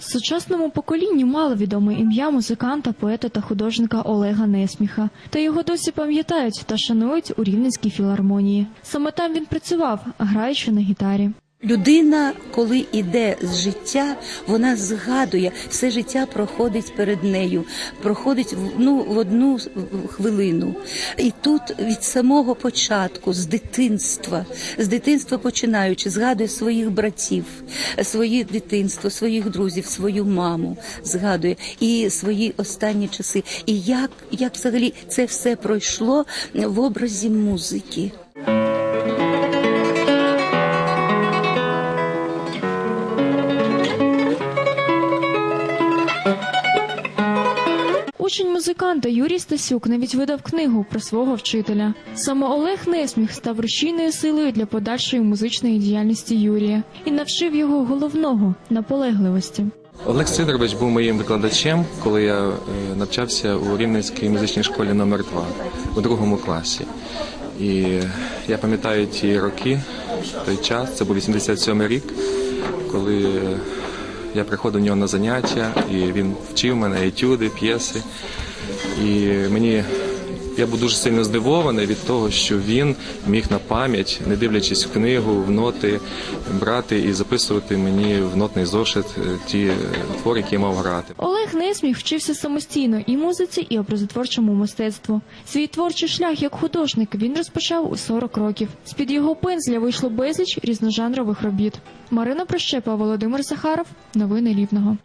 Сучасному поколінню мало відоме ім'я музиканта, поета та художника Олега Несміха. Та його досі пам'ятають та шанують у Рівненській філармонії. Саме там він працював, граючи на гітарі. Людина, коли йде з життя, вона згадує, все життя проходить перед нею, проходить ну, в одну хвилину. І тут від самого початку, з дитинства, з дитинства починаючи, згадує своїх братів, своє дитинство, своїх друзів, свою маму згадує і свої останні часи. І як, як взагалі це все пройшло в образі музики. Учень музиканта Юрій Стасюк навіть видав книгу про свого вчителя. Саме Олег Несміх став рушійною силою для подальшої музичної діяльності Юрія і навчив його головного наполегливості. Олег Сидорович був моїм викладачем, коли я е, навчався у Рівненській музичній школі номер 2 у другому класі. І я пам'ятаю ті роки, той час, це був 87 рік, коли я приходив до нього на заняття, і він вчив мене етюди, п'єси. І мені я був дуже сильно здивований від того, що він міг на пам'ять, не дивлячись в книгу, в ноти, брати і записувати мені в нотний зошит е, ті е, твори, які я мав грати. Олег Несміх вчився самостійно і музиці, і образотворчому мистецтву. Свій творчий шлях як художник він розпочав у 40 років. З під його пензля вийшло безліч різножанрових робіт. Марина Прощепа, Володимир Захаров. Новини Рівного.